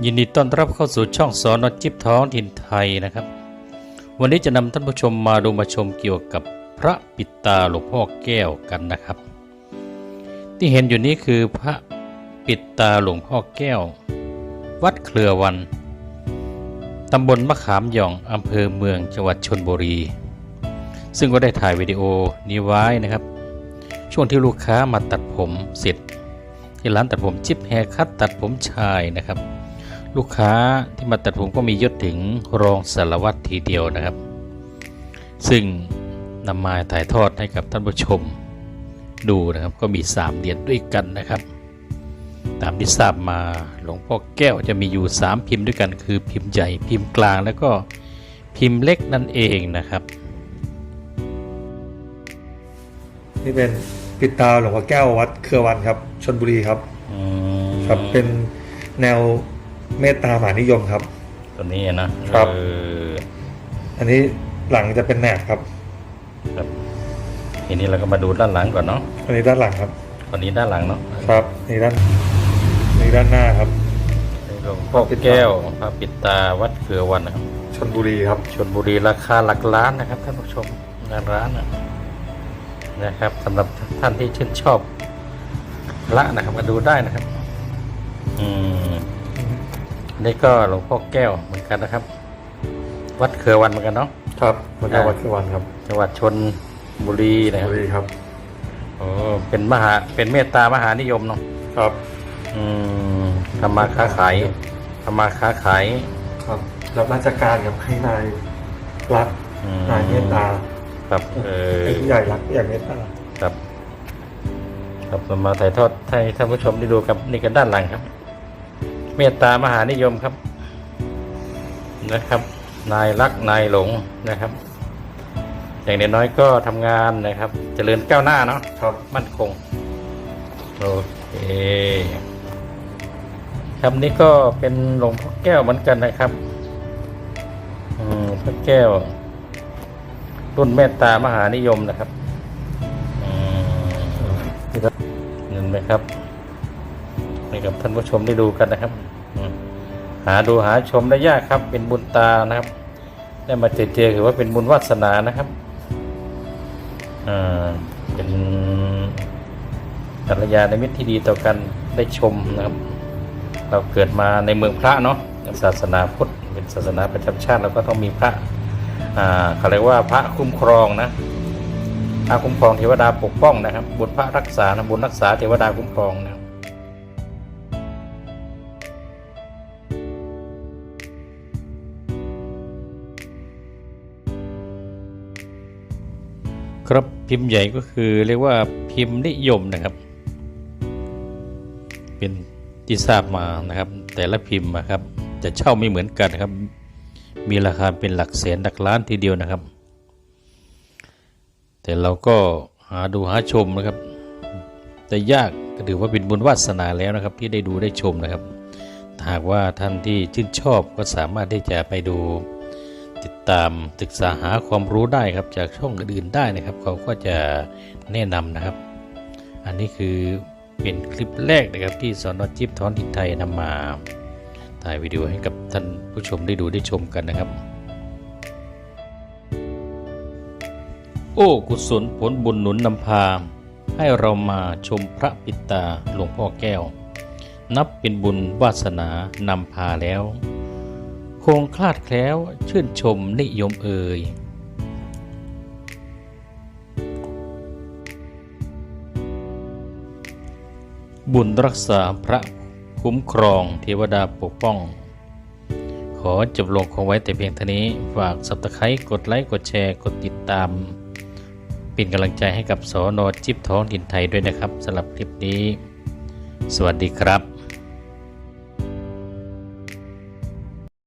ยินดีต้อนรับเข้าสู่ช่องสอนอจิบท้องถิ่นไทยนะครับ วันนี้จะนำท่านผู้ชมมาดูมาชมเกี่ยวกับพระปิตาหลวงพ่อแก้วกันนะครับ ที่เห็นอยู่นี้คือพระปิตาหลวงพ่อแก้ว วัดเครือวันตำบลมะขามหย่องอำเภอเมืองจังหวัดชนบุรี ซึ่งก็ได้ถ่ายวิดีโอนี้ไว้นะครับ ช่วงที่ลูกค้ามาตัดผมเสร็จที่ร้านตัดผมจิ๊บแฮคัตตัดผมชายนะครับ ลูกค้าที่มาตัดผมก็มียศถึงรองสารวัตรทีเดียวนะครับ ซึ่งนำมาถ่ายทอดให้กับท่านผู้ชมดูนะครับก็มี 3เหรียญด้วยกันนะครับ ตามที่ทราบมาหลวงพ่อแก้วจะมีอยู่ 3 พิมพ์ด้วยกัน คือพิมพ์ใหญ่พิมพ์กลางแล้วก็พิมพ์เล็กนั่นเองนะครับ นี่เป็นปิดตาหลวงพ่อแก้ววัดเครือวันครับชนบุรีครับอืมครับเป็นแนว เมตตามหานิยมครับ ตัวนี้นะครับ เอออันนี้หลังจะเป็นแหนบครับ ครับทีนี้เราก็มาดูด้านหลังก่อนเนาะอันนี้ด้านหลังครับวันนี้ด้านหลังเนาะครับนี่ด้านนี่ด้านหน้าครับ หลวงพ่อแก้วพระปิดตาวัดเขือวันนะครับชนบุรีครับชนบุรีราคาหลักล้านนะครับท่านผู้ชมงานร้านนะนะครับสำหรับท่านที่ชื่นชอบพระนะครับมาดูได้นะครับ อืมอั นนี่ก็หลวงพ่อแก้วเหมือนกันนะครับ วัดเขือวันเหมือนกันเนาะครับหลวงพ่อแก้ววัดเครือวันครับจังหวัดชนบุรีนะคชรับลบุรีครับโอ้เป็นมหาเป็นเมตตามหานิยมเนาะครับ อืมทำมาค้าขายทำมาค้าขาย ครับรับราชการครับให้นายรักอืม นายเมตตาครับเออ ให้ผู้ใหญ่รักผู้ใหญ่เมตตาครับ ครับเรามาถ่ายทอดให้ท่านผู้ชมได้ดูครับนี่กันด้านหลังครับ เมตตามหานิยมครับ นะครับ นายรักนายหลงนะครับ อย่างน้อยๆก็ทำงานนะครับเจริญก้าวหน้าเนาะครับมั่นคงโอเคครับนี่ก็เป็นหลวงพ่อแก้วเหมือนกันนะครับอืมพระแก้ว รุ่นเมตตามหานิยมนะครับอืมเห็นไหมครับให้ กับท่านผู้ชมได้ดูกันนะครับหาดูหาชมได้ยากครับ เป็นบุญตานะครับ ได้มาเจอเจอถือว่าเป็นบุญวาสนานะครับอ่าเป็นกัลยาณมิตรที่ดีต่อกันได้ชมนะครับ เราเกิดมาในเมืองพระเนาะศาสนาพุทธเป็นศาสนาประจำชาติเราก็ต้องมีพระอ่าเขาเรียกว่าพระคุ้มครองนะพระคุ้มครองเทวดาปกป้องนะครับ บุญพระรักษานะบุญรักษาเทวดาคุ้มครองนะ ครับพิมพ์ใหญ่ก็คือเรียกว่าพิมพ์นิยมนะครับ เป็นที่ทราบมานะครับ แต่ละพิมพ์นะครับ จะเช่าไม่เหมือนกันนะครับ มีราคาเป็นหลักแสนหลักล้านทีเดียวนะครับ แต่เราก็หาดูหาชมนะครับ แต่ยากก็ถือว่าเป็นบุญวาสนาแล้วนะครับ ที่ได้ดูได้ชมนะครับ หากว่าท่านที่ชื่นชอบก็สามารถที่จะไปดู ติดตามศึกษาหาความรู้ได้ครับจากช่องอื่นได้นะครับ เขาก็จะแนะนำนะครับ อันนี้คือเป็นคลิปแรกนะครับที่สอนอจิบท้อนถิ่นไทยนำมาถ่ายวิดีโอให้กับท่านผู้ชมได้ดูได้ชมกันนะครับ โอ้กุศลผลบุญหนุนนำพา ให้เรามาชมพระปิตาหลวงพ่อแก้ว นับเป็นบุญวาสนานำพาแล้ว คงคลาดแคล้วชื่นชมนิยมเอ่ยบุญรักษาพระคุ้มครองเทวดาปกป้อง ขอจบลงคงไว้แต่เพียงเท่านี้ ฝากสับตะไคร้กดไลค์ กดแชร์ กดติดตาม เป็นกำลังใจให้กับสอนอจิบท้องถิ่นไทยด้วยนะครับสำหรับคลิปนี้ สวัสดีครับ